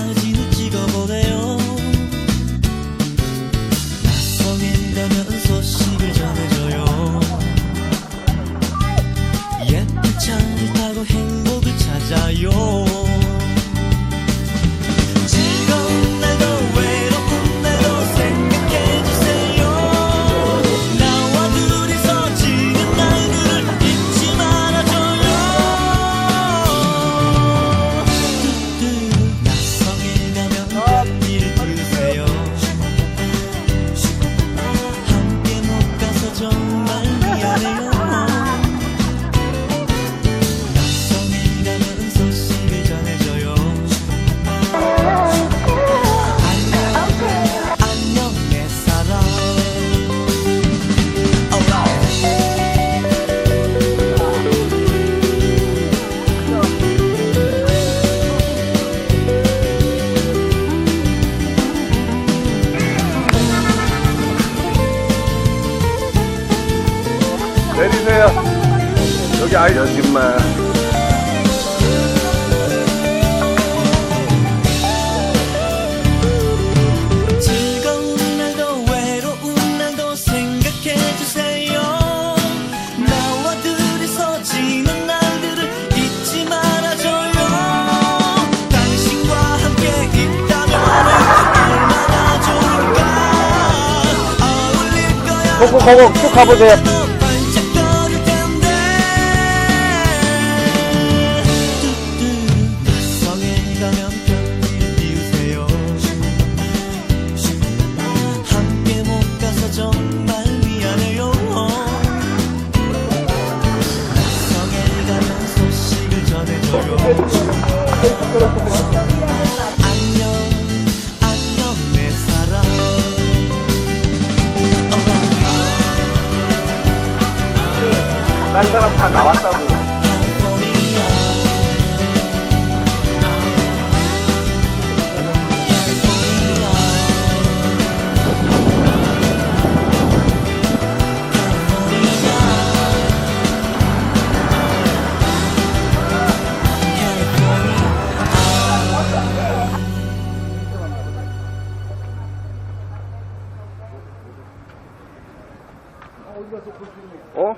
tarde 내리세요. 여기 아이 여짓마. 즐거운 날도 외로운 날도 생각해주세요 나와 둘이서 지는 날들을 잊지 말아줘요 당신과 함께 있다면 얼마나 좋을까 어울릴 거야 가보세요. 딴 사람 다 나왔다고. О!